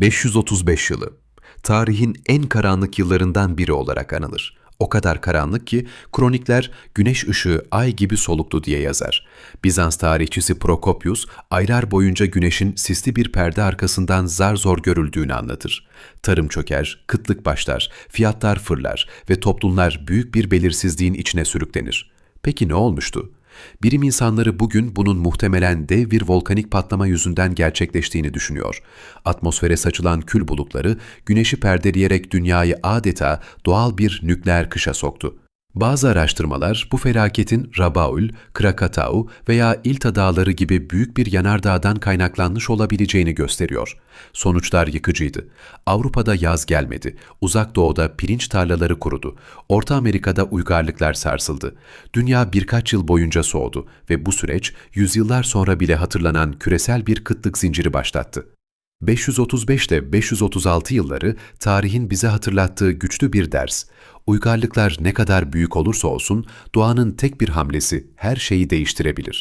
535 yılı. Tarihin en karanlık yıllarından biri olarak anılır. O kadar karanlık ki kronikler güneş ışığı ay gibi soluktu diye yazar. Bizans tarihçisi Prokopius aylar boyunca güneşin sisli bir perde arkasından zar zor görüldüğünü anlatır. Tarım çöker, kıtlık başlar, fiyatlar fırlar ve toplumlar büyük bir belirsizliğin içine sürüklenir. Peki ne olmuştu? Bilim insanları bugün bunun muhtemelen dev bir volkanik patlama yüzünden gerçekleştiğini düşünüyor. Atmosfere saçılan kül bulutları güneşi perdeleyerek dünyayı adeta doğal bir nükleer kışa soktu. Bazı araştırmalar bu felaketin Rabaul, Krakatau veya İlta Dağları gibi büyük bir yanardağdan kaynaklanmış olabileceğini gösteriyor. Sonuçlar yıkıcıydı. Avrupa'da yaz gelmedi. Uzak Doğu'da pirinç tarlaları kurudu. Orta Amerika'da uygarlıklar sarsıldı. Dünya birkaç yıl boyunca soğudu ve bu süreç yüzyıllar sonra bile hatırlanan küresel bir kıtlık zinciri başlattı. 535 ile 536 yılları tarihin bize hatırlattığı güçlü bir ders. Uygarlıklar ne kadar büyük olursa olsun doğanın tek bir hamlesi her şeyi değiştirebilir.